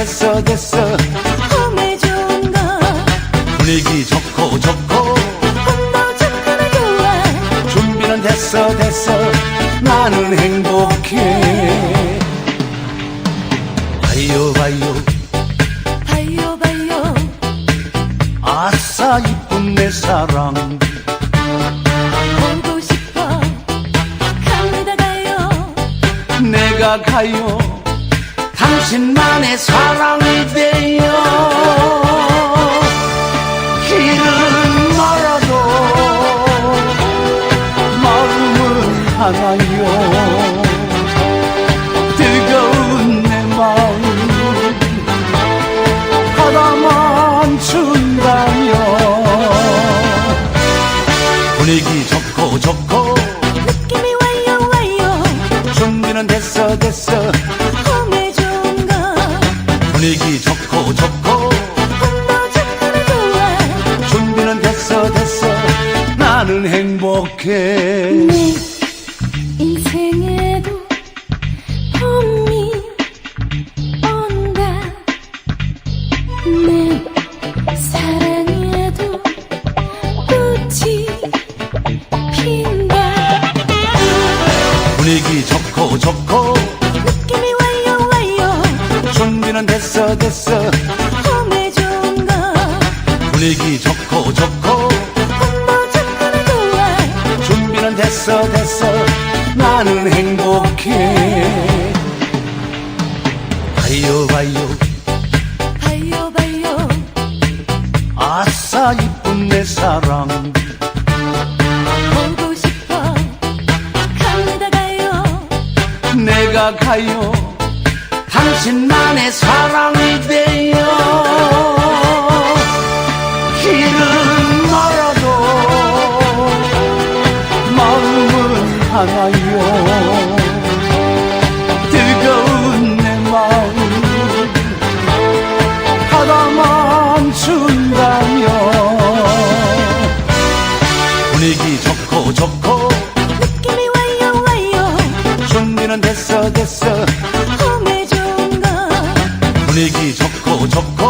됐어 됐어. 홈에 좋은 거. 분위기 좋고 좋고. 홈도 좋구나 좋아. 준비는 됐어 됐어. 나는 행복해. 봐요 봐요 봐요 봐요 아싸 이쁜 내 사랑. 보고 싶어. 갑니다 가요. 내가 가요 당신만의 사랑이 돼요 길은 멀어도 마음은 하나요. 뜨거운 내 마음 바다만 준다면 분위기 좋고 좋고 느낌이 와요 와요. 준비는 됐어 됐어 행 내 사랑. 보고 싶어. 갑니다 가요. 내가 가요. 당신 만의 사랑이 돼요. 길은 멀어도 마음은 하나요 됐어 됐어. 봄에 좋은 거. 분위기 좋고 좋고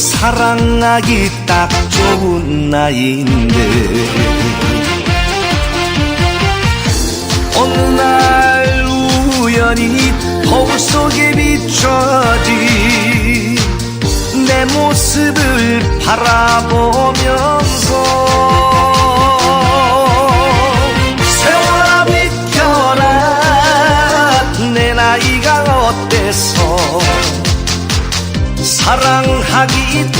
사랑하기 딱 좋은 나이인데. 어느 날 우연히 거울 속에 비춰진 내 모습을 바라보면서 세월아 비켜라. 내 나이가 어때서? 사랑 하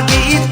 lagi